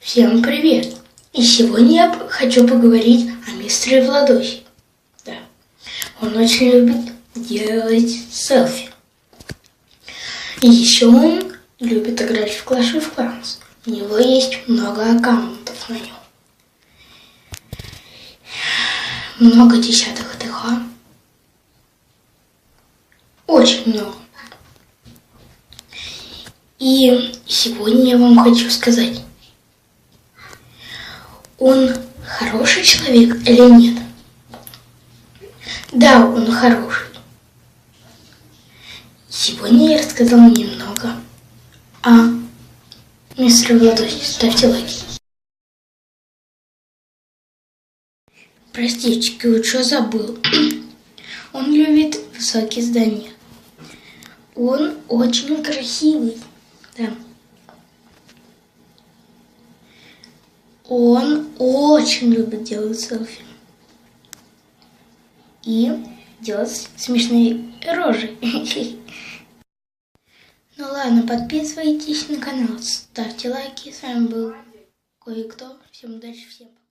Всем привет! И сегодня я хочу поговорить о мистере Владосе. Да, он очень любит делать селфи. И еще он любит играть в Clash of Clans. У него есть много аккаунтов на нем. Много десятых ТХ. Очень много. И сегодня я вам хочу сказать, он хороший человек или нет? Да, он хороший. Сегодня я рассказала немного о мистере Владосе. Ставьте лайки. Простите, кое-что забыл. Он любит высокие здания. Он очень красивый. Да. Он очень любит делать селфи. И делать смешные рожи. Ну ладно, подписывайтесь на канал, ставьте лайки. С вами был кое-кто. Всем удачи, всем пока.